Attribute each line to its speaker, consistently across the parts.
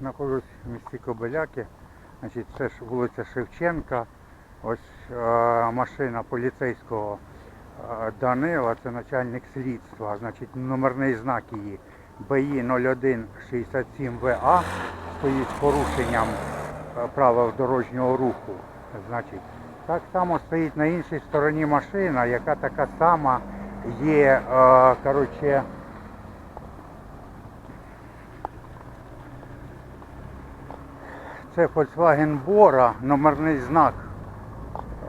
Speaker 1: знаходжусь в місті Кобиляки. Значить, це ж вулиця Шевченка. Ось е, машина поліцейського е, Данила, це начальник слідства. Значить, номерний знак її БІ 0167 ВА стоїть з порушенням е, правил дорожнього руху. Значить, так само стоїть на іншій стороні машина, яка така сама є, е, коротше, Це Volkswagen Bora, номерний знак,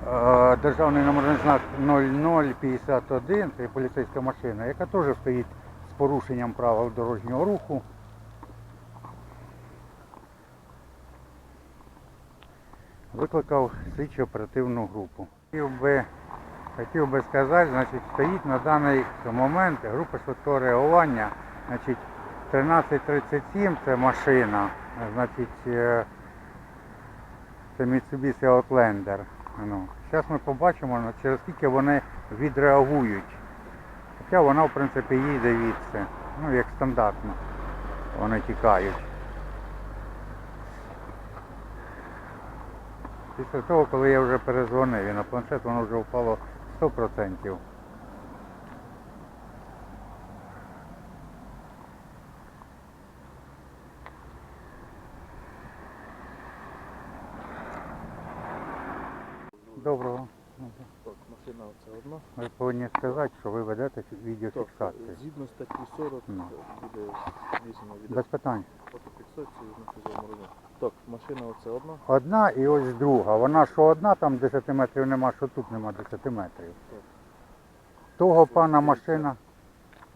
Speaker 1: е, державний номерний знак 0051, це поліцейська машина, яка теж стоїть з порушенням правил дорожнього руху. Викликав слідчо оперативну групу. Хотів би, хотів би сказати, значить, стоїть на даний момент група швидкого реагування, значить, 1337 це машина, значить, е, це Mitsubishi Outlander. Ну, зараз ми побачимо, через скільки вони відреагують. Хоча вона, в принципі, їде відси. Ну, як стандартно. Вони тікають. Після того, коли я вже перезвонив і на планшет воно вже впало 100%. Доброго.
Speaker 2: Так, машина це одна.
Speaker 1: Ви повинні сказати, що ви ведете відеофіксацію.
Speaker 2: згідно статті 40
Speaker 1: Ну.
Speaker 2: буде вісимо відео
Speaker 1: Без питань.
Speaker 2: фотофіксацію на фізовому рівні. Так, машина оце одна.
Speaker 1: Одна і ось друга. Вона що одна, там 10 метрів нема, що тут нема 10 метрів.
Speaker 2: Так.
Speaker 1: Того пана машина.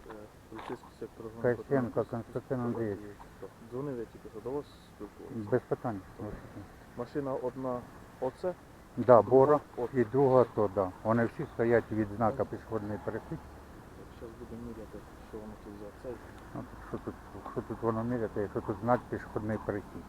Speaker 2: Це поліцейський сектор
Speaker 1: Касьєнко Константин Андрійович.
Speaker 2: Так, дзвонив я тільки що до вас спілкувався.
Speaker 1: Без питань.
Speaker 2: Машина одна оце.
Speaker 1: Да, Бора і друга то да. Вони всі стоять від знака пішохідний перехід.
Speaker 2: Зараз будемо міряти, що воно тут за цей.
Speaker 1: Ну, Що тут, що тут воно міряти, якщо тут знак пішохідний перехід.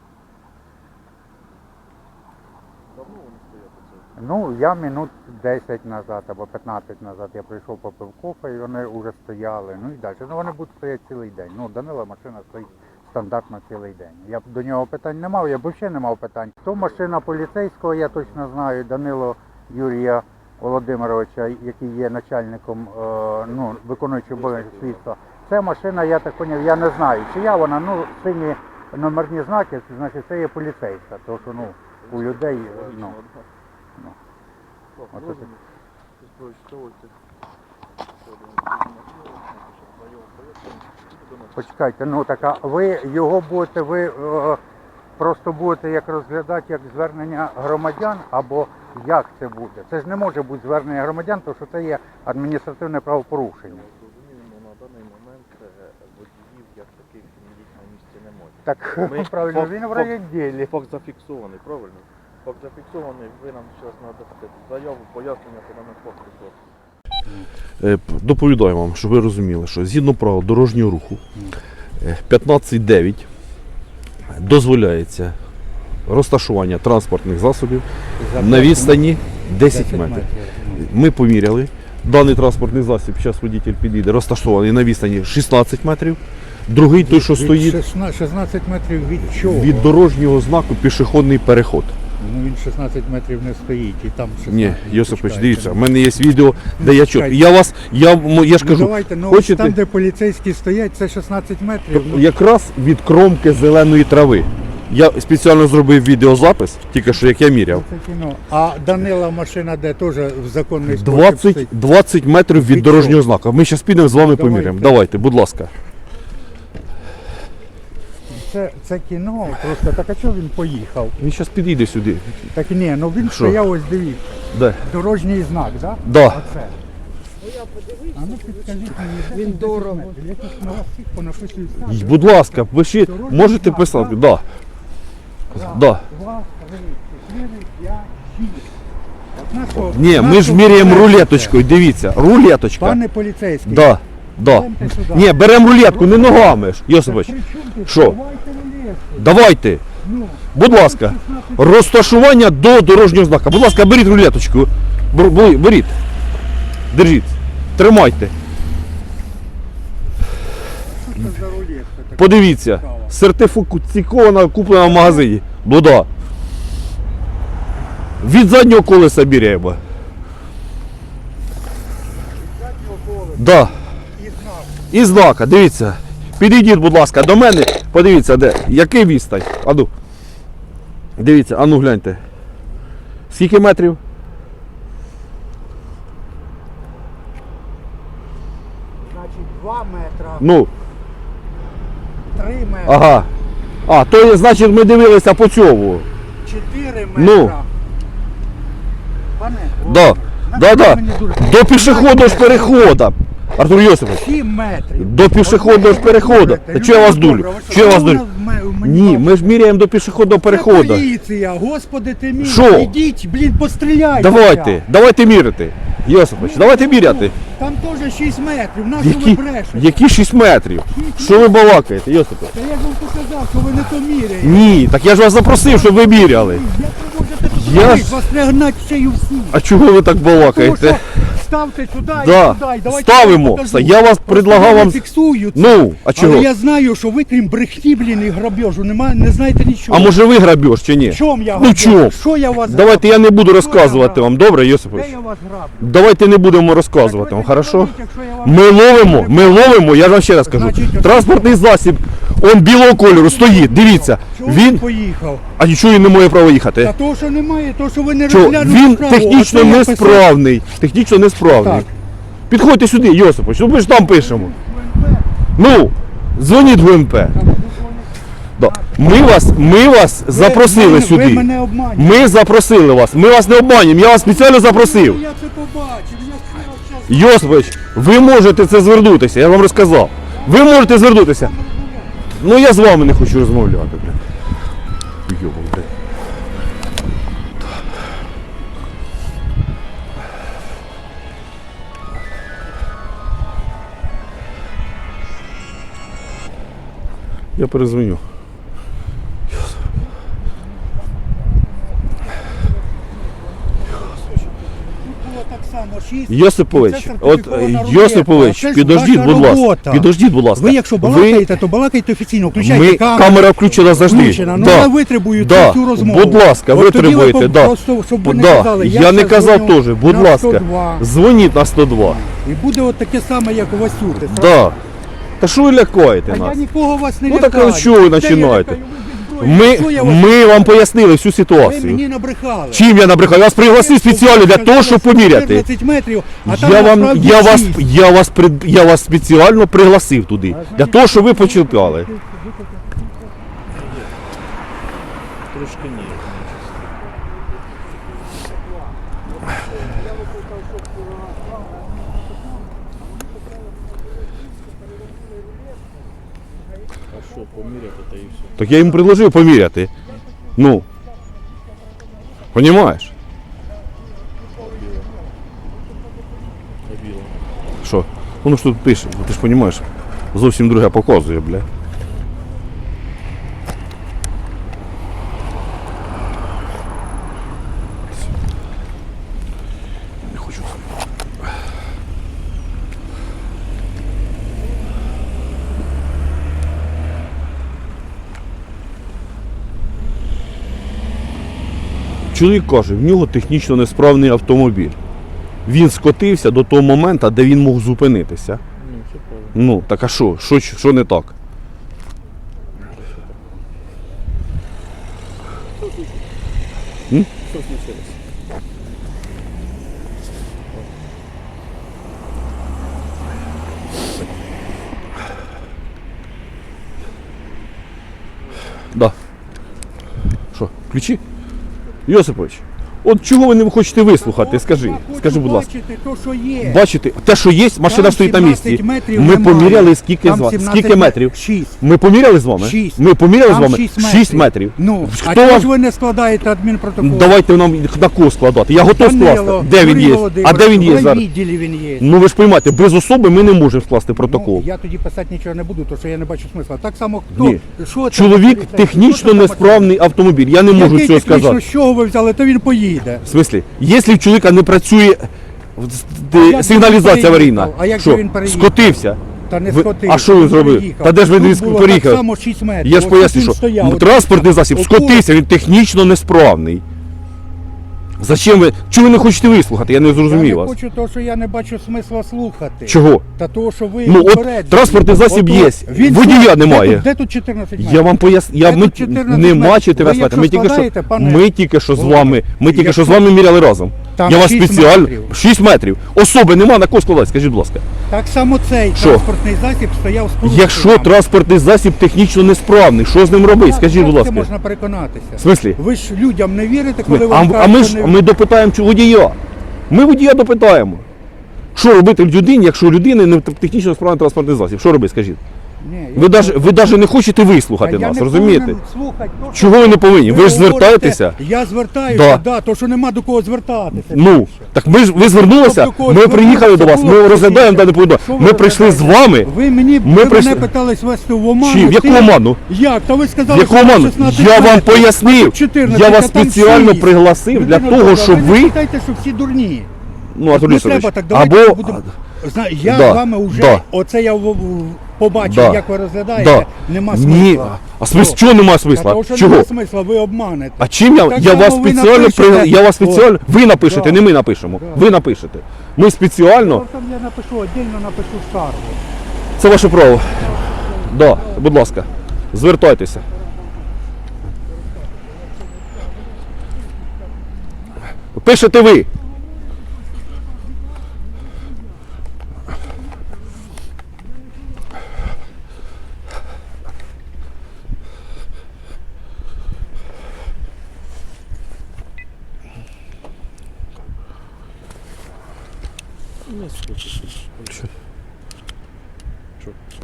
Speaker 2: Давно вони стоять оце.
Speaker 1: Ну, я минут 10 назад або 15 назад я прийшов попив кофе і вони вже стояли. Ну і далі. Ну вони будуть стояти цілий день. Ну, Данила машина стоїть стандартно цілий день. Я б до нього питань не мав, я б взагалі не мав питань. То машина поліцейського, я точно знаю, Данило Юрія Володимировича, який є начальником, е, ну, виконуючим обов'язки слідства. Це машина, я так поняв, я не знаю, чия вона, ну, сині номерні знаки, значить це є поліцейська, тому що ну, у людей, е, ну. ну. Оце. Почекайте, ну так, а ви його будете, ви е, просто будете як розглядати як звернення громадян, або як це буде? Це ж не може бути звернення громадян, тому що це є адміністративне правопорушення.
Speaker 2: Розуміємо, на даний момент е, водіїв як таких міліть на місці немає.
Speaker 1: Так
Speaker 2: Ми-
Speaker 1: правильно,
Speaker 2: факт-
Speaker 1: він в
Speaker 2: факт-
Speaker 1: райвідділі.
Speaker 2: Факт зафіксований, правильно? Факт зафіксований, ви нам зараз надасте заяву, пояснення по даному факту. то
Speaker 3: Е, Доповідаю вам, щоб ви розуміли, що згідно правил дорожнього руху е, 15.9 дозволяється розташування транспортних засобів на відстані 10 метрів. Ми поміряли. Даний транспортний засіб, зараз водитель підійде, розташований на відстані 16 метрів. Другий той, що стоїть
Speaker 1: 16 метрів від чого?
Speaker 3: від дорожнього знаку пішохідний переход.
Speaker 1: Ну він 16 метрів не стоїть і там 16
Speaker 3: Ні. Йосипович,
Speaker 1: Почекайте.
Speaker 3: дивіться, в мене є відео, де я
Speaker 1: чекайте.
Speaker 3: Я вас, я, м- я ж
Speaker 1: Ну
Speaker 3: кажу,
Speaker 1: давайте, ну ось там, де поліцейські стоять, це 16 метрів. Ну,
Speaker 3: якраз від кромки зеленої трави. Я спеціально зробив відеозапис, тільки що як я міряв.
Speaker 1: це кіно. А Данила машина де теж в законний спосіб
Speaker 3: 20,
Speaker 1: стоїть?
Speaker 3: 20 метрів від
Speaker 1: Від
Speaker 3: дорожнього знака. Ми зараз підемо з вами
Speaker 1: Давайте.
Speaker 3: поміряємо. Давайте, будь ласка.
Speaker 1: Це, це кіно просто. Так а чого він поїхав?
Speaker 3: Він зараз підійде сюди.
Speaker 1: Так ні, ну він
Speaker 3: Що?
Speaker 1: стояв, ось дивіться.
Speaker 3: Де?
Speaker 1: Дорожній знак, так?
Speaker 3: Да.
Speaker 1: Оце. А ну підкажіть мені, він дорого. Якось на вас всіх понаписують
Speaker 3: Й. Будь ласка, пишіть,
Speaker 1: Дорожній
Speaker 3: можете
Speaker 1: знак,
Speaker 3: писати. Да. Да.
Speaker 1: Два, три, чотири, п'ять, шість.
Speaker 3: Ні, ми ж міряємо рулеточкою, дивіться, рулеточка.
Speaker 1: Пане поліцейський.
Speaker 3: Да, да. Ні, беремо рулетку, не ногами ж, Йосипович. Що?
Speaker 1: Давайте
Speaker 3: будь ласка. Розташування до дорожнього знака. Будь ласка, беріть рулеточку. Беріть. Держіть. Тримайте.
Speaker 1: За рулетка така
Speaker 3: Подивіться. Сертифікована, куплена в магазині. Ну да. Від заднього колеса беремо. Да. І знака, дивіться. Підійдіть, будь ласка, до мене. Подивіться, де. Який відстань? Ану. Дивіться, ану гляньте. Скільки метрів?
Speaker 1: Значить, 2 метра,
Speaker 3: Ну,
Speaker 1: 3 метри,
Speaker 3: ага. А, то є, значить ми дивилися по цьому.
Speaker 1: 4 метра.
Speaker 3: Ну.
Speaker 1: Пане,
Speaker 3: Да. Да, да. До пішохідного ж переходу. Артур Йосипович.
Speaker 1: 7 метрів.
Speaker 3: До пішохідного ж переходу. Та чого я вас дулю? Чого я вас дулю? Ні, ми ж міряємо до пішохідного переходу.
Speaker 1: Поліція, господи ти мій.
Speaker 3: Що?
Speaker 1: Ідіть, блін, постріляйте.
Speaker 3: Давайте, давайте міряти. Йосипович, давайте міряти.
Speaker 1: Там теж 6 метрів, на що ви
Speaker 3: Які,
Speaker 1: брешете?
Speaker 3: які 6 метрів? Що ви балакаєте, Йосипович?
Speaker 1: Та я ж вам показав, що ви не то міряєте.
Speaker 3: Ні, так я ж вас запросив, щоб ви міряли.
Speaker 1: Як ви можете тут
Speaker 3: Я
Speaker 1: робити?
Speaker 3: ж-
Speaker 1: Вас не гнать шею всі.
Speaker 3: А чого ви так
Speaker 1: Тому
Speaker 3: балакаєте?
Speaker 1: Ставте сюди
Speaker 3: Да,
Speaker 1: і сюди. і давайте
Speaker 3: ставимо.
Speaker 1: я покажу.
Speaker 3: Я вас
Speaker 1: Просто
Speaker 3: предлагав
Speaker 1: я
Speaker 3: вам-
Speaker 1: фіксую це.
Speaker 3: Ну, а чого?
Speaker 1: Але я знаю, що ви крім брехні, блін, і грабежу, немає, не знаєте нічого.
Speaker 3: А може ви грабіж чи ні?
Speaker 1: В чому я
Speaker 3: Ну
Speaker 1: граблю?
Speaker 3: чому?
Speaker 1: Що я вас
Speaker 3: Давайте я не буду розказувати вам, добре,
Speaker 1: Де
Speaker 3: Йосипович?
Speaker 1: я вас граблю?
Speaker 3: Давайте не будемо розказувати вам, хорошо?
Speaker 1: якщо я вам-
Speaker 3: Ми ловимо, ми ловимо, я ж вам ще раз кажу.
Speaker 1: Значить,
Speaker 3: Транспортний засіб, он білого кольору стоїть, дивіться.
Speaker 1: Чого він
Speaker 3: Він,
Speaker 1: поїхав?
Speaker 3: а нічого він не має права
Speaker 1: Та
Speaker 3: їхати.
Speaker 1: того, що немає, то що ви не
Speaker 3: Що,
Speaker 1: розглянули
Speaker 3: він
Speaker 1: справу.
Speaker 3: технічно
Speaker 1: Оце я писав.
Speaker 3: несправний. Технічно несправний.
Speaker 1: Так.
Speaker 3: Підходьте сюди, Йосипович, ну ми ж там пишемо. Ну, дзвоніть в ГМП. Да. Ми вас, ми вас запросили
Speaker 1: ви-
Speaker 3: сюди.
Speaker 1: Ви мене обманюєте.
Speaker 3: Ми запросили вас. Ми вас не обманюємо, я вас спеціально запросив.
Speaker 1: Я це побачив, я
Speaker 3: Йосипович, ви можете це звернутися, я вам розказав. Ви можете звернутися. Ну я з вами не хочу розмовляти, блядь. Йо, блядь. Я перезвоню.
Speaker 1: було так само. Шість.
Speaker 3: Йосипович, от е. Йосипович, підождіть, будь ласка. Підождіть, будь ласка.
Speaker 1: Ви якщо балакаєте, то балакайте офіційно. Включайте
Speaker 3: Ми,
Speaker 1: камеру.
Speaker 3: камера включена завжди.
Speaker 1: Включена. Ну,
Speaker 3: Да.
Speaker 1: я витребую
Speaker 3: Да.
Speaker 1: цю розмову.
Speaker 3: Будь ласка,
Speaker 1: От
Speaker 3: витребуйте, да.
Speaker 1: просто, щоб ви не
Speaker 3: да.
Speaker 1: казали,
Speaker 3: я,
Speaker 1: я
Speaker 3: не казав теж, будь
Speaker 1: на
Speaker 3: ласка,
Speaker 1: 102.
Speaker 3: дзвоніть на 102.
Speaker 1: І буде от таке саме, як у Васюти.
Speaker 3: Да. Та що ви лякаєте
Speaker 1: А я
Speaker 3: нас?
Speaker 1: нікого вас не
Speaker 3: Ну,
Speaker 1: лякаю.
Speaker 3: так а що ви починаєте? Ми, ми вам пояснили всю
Speaker 1: Ви
Speaker 3: ситуацію.
Speaker 1: мені набрехали.
Speaker 3: Чим я набрехав? Я вас пригласив спеціально для того, щоб поміряти.
Speaker 1: 14 метрів, а там
Speaker 3: Я вам,
Speaker 1: насправді
Speaker 3: я вас,
Speaker 1: 6.
Speaker 3: я вас, я вас спеціально пригласив туди, для того, щоб ви почерпали.
Speaker 2: Трошки ні. А що, поміряти.
Speaker 3: Так я йому предложив поміряти. Ну. Понімаєш? Що? Ну Що? Тут пише, ти ж розумієш, зовсім друге показує, бля. Чоловік каже, в нього технічно несправний автомобіль. Він скотився до того моменту, де він мог зупинитися. Ну, так а що? Що, що не так?
Speaker 2: Що случилось?
Speaker 3: Да. Що, ключі? Йосипович, от чого ви не хочете вислухати? Скажи, скажи, будь ласка.
Speaker 1: бачити то, що є.
Speaker 3: Бачите, те, що є, машина
Speaker 1: Там
Speaker 3: стоїть на
Speaker 1: 17
Speaker 3: місці.
Speaker 1: метрів
Speaker 3: Ми
Speaker 1: немає.
Speaker 3: поміряли скільки
Speaker 1: Там
Speaker 3: з вами.
Speaker 1: 17
Speaker 3: Скільки метрів?
Speaker 1: Шість.
Speaker 3: Ми поміряли з вами?
Speaker 1: Шість.
Speaker 3: Ми поміряли з
Speaker 1: Там
Speaker 3: вами?
Speaker 1: 6
Speaker 3: 6 метрів.
Speaker 1: Ну, а
Speaker 3: Хто
Speaker 1: чого
Speaker 3: вам
Speaker 1: ж ви не складаєте адмінпротокол?
Speaker 3: Давайте нам на кого складати. Я готов скласти. Де він є? А де він є зараз?
Speaker 1: відділі він є.
Speaker 3: Ну ви ж розумієте, без особи ми не можемо скласти протокол.
Speaker 1: Ну, я тоді писати нічого не буду, тому що я не бачу смисла. Так само хто?
Speaker 3: Ні.
Speaker 1: Що це
Speaker 3: Чоловік технічно
Speaker 1: що це
Speaker 3: несправний автомобіль. Я не можу
Speaker 1: Який
Speaker 3: цього
Speaker 1: технічно,
Speaker 3: сказати.
Speaker 1: з чого ви взяли, то він поїде.
Speaker 3: В смислі, якщо в чоловіка не працює
Speaker 1: А
Speaker 3: т-
Speaker 1: він
Speaker 3: сигналізація аварійна,
Speaker 1: А як
Speaker 3: що
Speaker 1: він переїхав?
Speaker 3: скотився,
Speaker 1: Та не скотив.
Speaker 3: а що він зробив?
Speaker 1: Переїхав.
Speaker 3: Та де ж він
Speaker 1: Тут було? Так само 6 метрів.
Speaker 3: Я ж
Speaker 1: Ось
Speaker 3: поясню,
Speaker 1: він
Speaker 3: що
Speaker 1: стояв, от
Speaker 3: транспортний засіб скотився, він технічно несправний. Зачем ви? Чого ви не хочете вислухати? Я не
Speaker 1: Я не
Speaker 3: вас.
Speaker 1: хочу того, що я не бачу смисла слухати.
Speaker 3: Чого?
Speaker 1: Та того, що ви
Speaker 3: Ну, от транспортний засіб є, водія немає.
Speaker 1: Де тут, 14 метрів?
Speaker 3: Я вам поясню, я
Speaker 1: Де
Speaker 3: ми
Speaker 1: тут 14
Speaker 3: нема
Speaker 1: метрів?
Speaker 3: 14 метрів. Ми
Speaker 1: якщо
Speaker 3: тільки що
Speaker 1: складаєте, пане
Speaker 3: ми тільки що з
Speaker 1: Володя,
Speaker 3: вами. Ми тільки що з вами міряли разом.
Speaker 1: Там
Speaker 3: Я вас
Speaker 1: 6
Speaker 3: спеціально
Speaker 1: метрів.
Speaker 3: 6 метрів. Особи нема на кого складати, скажіть, будь ласка.
Speaker 1: Так само цей
Speaker 3: Що?
Speaker 1: транспортний засіб стояв з порушенням.
Speaker 3: Якщо транспортний засіб технічно несправний, що з ним робити? Скажіть,
Speaker 1: Як
Speaker 3: будь
Speaker 1: це
Speaker 3: ласка.
Speaker 1: можна переконатися?
Speaker 3: В смислі?
Speaker 1: Ви ж людям не вірите, коли
Speaker 3: Ми,
Speaker 1: вам
Speaker 3: а, а
Speaker 1: кажуть,
Speaker 3: ми
Speaker 1: що
Speaker 3: ж
Speaker 1: не-
Speaker 3: ми допитаємо водія. Ми водія допитаємо. Що робити людині, якщо у людини не технічно справний транспортний засіб? Що робити, скажіть?
Speaker 1: Ні, я-
Speaker 3: Ви навіть ви даже не хочете вислухати нас,
Speaker 1: не
Speaker 3: розумієте?
Speaker 1: повинен слухати то, що
Speaker 3: Чого ви не повинні? Ви ж
Speaker 1: говорите.
Speaker 3: звертаєтеся.
Speaker 1: Я звертаюся,
Speaker 3: Да.
Speaker 1: да. то що нема до кого звертатися.
Speaker 3: Ну, так ми ж ви звернулися,
Speaker 1: Тобто когось
Speaker 3: ми приїхали до вас, ми розглядаємо дане повідомлення.
Speaker 1: Що ви
Speaker 3: Ми прийшли з вами.
Speaker 1: Ви мені
Speaker 3: Ми
Speaker 1: ви
Speaker 3: прийшли-
Speaker 1: мене питались вести в оману.
Speaker 3: Чи в яку оману?
Speaker 1: Як? Та ви
Speaker 3: В
Speaker 1: сказали,
Speaker 3: яку
Speaker 1: що
Speaker 3: оману?
Speaker 1: 16
Speaker 3: Я вам
Speaker 1: метрів.
Speaker 3: пояснив.
Speaker 1: 14,
Speaker 3: Я вас
Speaker 1: а там
Speaker 3: спеціально
Speaker 1: 6.
Speaker 3: пригласив для
Speaker 1: Людина
Speaker 3: того, щоб
Speaker 1: не
Speaker 3: ви.
Speaker 1: вважайте, що всі дурні.
Speaker 3: Ну, Анатолій
Speaker 1: Не
Speaker 3: Вікторович,
Speaker 1: треба так, давайте
Speaker 3: або
Speaker 1: будемо... Зна- Я
Speaker 3: Да,
Speaker 1: з вами вже,
Speaker 3: да.
Speaker 1: оце я в- в- побачив,
Speaker 3: Да.
Speaker 1: як ви розглядаєте,
Speaker 3: Да.
Speaker 1: нема
Speaker 3: Ні.
Speaker 1: смисла.
Speaker 3: А смисл, чого немає смисла?
Speaker 1: Тому що
Speaker 3: Чого?
Speaker 1: нема смисла, ви обманете.
Speaker 3: А чим я,
Speaker 1: Так
Speaker 3: я
Speaker 1: само
Speaker 3: вас
Speaker 1: ви
Speaker 3: спеціально
Speaker 1: напишете.
Speaker 3: при я вас
Speaker 1: О.
Speaker 3: спеціально. Ви напишете,
Speaker 1: Да.
Speaker 3: не ми напишемо.
Speaker 1: Да.
Speaker 3: Ви напишете. Ми спеціально.
Speaker 1: Там я напишу, віддільно напишу скаргу.
Speaker 3: Це ваше право. Да, будь ласка, звертайтеся. Пишете ви.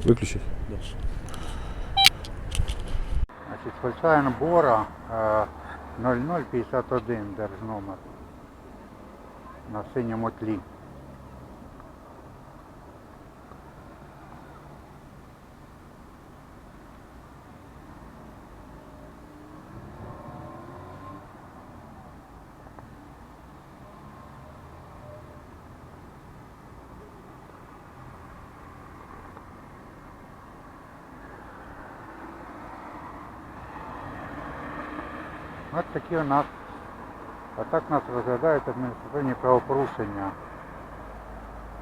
Speaker 3: Виключіть.
Speaker 1: Значить, Volkswagen Бора е, 0051 держномер на синьому тлі. Ось такі у нас, а так нас розглядають адміністративні правопорушення.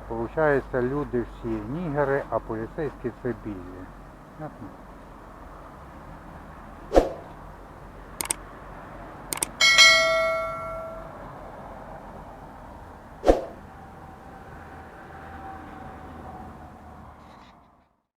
Speaker 1: Получається, люди всі нігери, а поліцейські це білі.